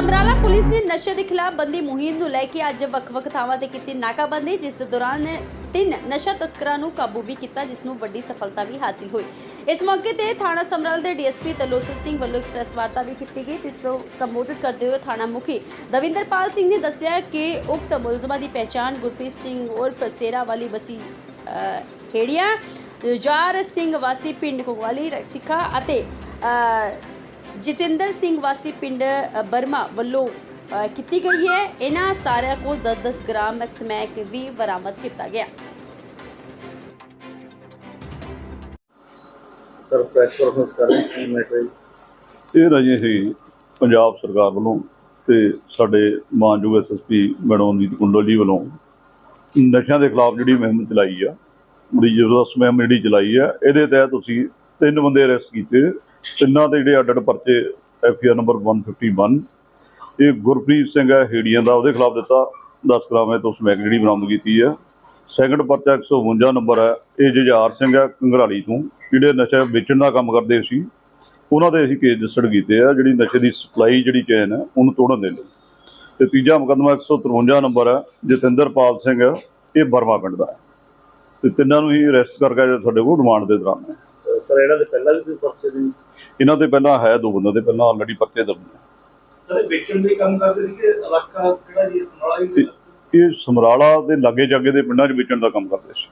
Samrala police ਨੇ ਨਸ਼ੇ ਦੇ ਖਿਲਾਫ ਬੰਦੀ ਮੁਹਿੰਮ ਨੂੰ ਲੈ ਕੇ ਅੱਜ ਵੱਖ-ਵੱਖ ਥਾਵਾਂ ਤੇ ਕੀਤੀ ਨਾਕਾਬੰਦੀ ਜਿਸ ਦੇ ਦੌਰਾਨ ਤਿੰਨ ਨਸ਼ਾ ਤਸਕਰਾਂ ਨੂੰ ਕਾਬੂ ਵੀ ਕੀਤਾ ਜਿਸ ਨੂੰ ਵੱਡੀ ਸਫਲਤਾ ਵੀ ਹਾਸਿਲ ਹੋਈ। ਇਸ ਮੌਕੇ ਤੇ ਥਾਣਾ ਸਮਰਾਲ ਦੇ ਡੀਐਸਪੀ ਤਲੋਚਨ ਸਿੰਘ ਵੱਲੋਂ ਇੱਕ ਪ੍ਰੈਸ ਵਾਰਤਾ ਵੀ ਕੀਤੀ ਗਈ ਜਿਸ ਨੂੰ ਸੰਬੋਧਿਤ ਕਰਦੇ ਹੋਏ ਥਾਣਾ ਮੁਖੀ ਦਵਿੰਦਰਪਾਲ ਸਿੰਘ ਨੇ ਦੱਸਿਆ ਕਿ ਉਕਤ ਮੁਲਜ਼ਮਾਂ ਦੀ ਪਹਿਚਾਣ ਗੁਰਪ੍ਰੀਤ ਸਿੰਘ ਉਰਫ ਸੇਰਾ ਵਾਲੀ ਬਸੀ ਅ, ਹੇੜੀਆਂ ਯਾਰ ਸਿੰਘ ਵਾਸੀ ਪਿੰਡ ਕੁਗਵਾਲੀ ਸਿੱਖਾ ਅਤੇ ਜਤਿੰਦਰ ਸਿੰਘ ਵਾਸੀ ਪਿੰਡ ਬਰਮਾ ਵੱਲੋਂ ਕੀਤੀ ਗਈ ਹੈ। ਇਹਨਾਂ ਸਾਰਿਆਂ ਕੋਲ 10-10 ਗ੍ਰਾਮ ਸਮੈਕ ਵੀ ਬਰਾਮਦ ਕੀਤਾ ਗਿਆ। ਸਰ ਪ੍ਰੈਸ ਕਾਨਫਰੰਸ ਕਰ ਰਹੇ ਕੀ ਮੈਟਰ ਇਹ ਰਾਜੇ ਸੀ ਪੰਜਾਬ ਸਰਕਾਰ ਵੱਲੋਂ ਤੇ ਸਾਡੇ ਮਾਨਯੋਗ ਐਸਐਸਪੀ ਮੈਡਮ ਨੀਤ ਕੁੰਡਲ ਜੀ ਵੱਲੋਂ ਨਸ਼ਿਆਂ ਦੇ ਖਿਲਾਫ ਜਿਹੜੀ ਮੁਹਿੰਮ ਚਲਾਈ ਆ ਬੜੀ ਜ਼ਬਰਦਸਤ ਮੁਹਿੰਮ ਜਿਹੜੀ ਚਲਾਈ ਆ ਇਹਦੇ ਤਹਿਤ ਤੁਸੀਂ ਤਿੰਨ ਬੰਦੇ ਅਰੈਸਟ ਕੀਤੇ। ਤਿੰਨਾਂ ਦੇ ਜਿਹੜੇ ਅੱਡ ਅੱਡ ਪਰਚੇ ਐਫਆਰ ਨੰਬਰ 151 ਇਹ ਗੁਰਪ੍ਰੀਤ ਸਿੰਘ ਹੈ, ਹੇੜੀਆਂ ਦਾ, ਉਹਦੇ ਖਿਲਾਫ ਦਿੱਤਾ 10 ਗ੍ਰਾਮ ਹੈ ਤੋਂ ਸਮੈਕ ਜਿਹੜੀ ਬਰਾਮਦ ਕੀਤੀ ਹੈ। ਸੈਕੰਡ ਪਰਚਾ 152 ਨੰਬਰ ਹੈ, ਇਹ ਜੁਝਾਰ ਸਿੰਘ ਹੈ, ਕੰਗਰਾਲੀ ਤੋਂ, ਜਿਹੜੇ ਨਸ਼ਾ ਵੇਚਣ ਦਾ ਕੰਮ ਕਰਦੇ ਸੀ, ਉਹਨਾਂ ਦੇ ਅਸੀਂ ਕੇਸ ਰਜਿਸਟਰਡ ਕੀਤੇ ਆ, ਜਿਹੜੀ ਨਸ਼ੇ ਦੀ ਸਪਲਾਈ ਜਿਹੜੀ ਚੇਨ ਹੈ, ਉਹਨੂੰ ਤੋੜਨ ਦੇ ਲਈ। ਤੇ ਤੀਜਾ ਮੁਕੱਦਮਾ 153 ਨੰਬਰ ਹੈ, ਜਤਿੰਦਰਪਾਲ ਸਿੰਘ ਇਹ ਬਰਮਾ ਪਿੰਡ ਦਾ ਹੈ। ਤੇ ਤਿੰਨਾਂ ਨੂੰ ਹੀ ਅਰੈਸਟ ਕਰਕੇ ਅੱਜ ਤੁਹਾਡੇ ਕੋਲ ਰਿਮਾਂਡ ਦੇ ਦੌਰਾਨ। ਹੈ ਸਰ ਇਹਨਾਂ ਦੇ ਪਹਿਲਾਂ ਵੀ ਕੋਈ ਪਰਚੇ ਦੀ ਇਹਨਾਂ ਦੇ ਪਹਿਲਾਂ ਹੈ ਦੋ ਬੰਦੇ ਦੇ ਪਹਿਲਾਂ ਆਲਰੇਡੀ ਪਰਚੇ ਦਰਜ ਨੇ। ਸਾਰੇ ਵੇਚਣ ਦੇ ਕੰਮ ਕਰਦੇ ਸੀ ਕਿ ਇਲਾਕਾ ਕਿਹੜਾ ਜੀ? ਸਮਰਾਲਾ ਹੀ ਤੇ ਇਹ ਸਮਰਾਲਾ ਦੇ ਲਾਗੇ ਜਾਗੇ ਦੇ ਪਿੰਡਾਂ 'ਚ ਵੇਚਣ ਦਾ ਕੰਮ ਕਰਦੇ ਸੀ।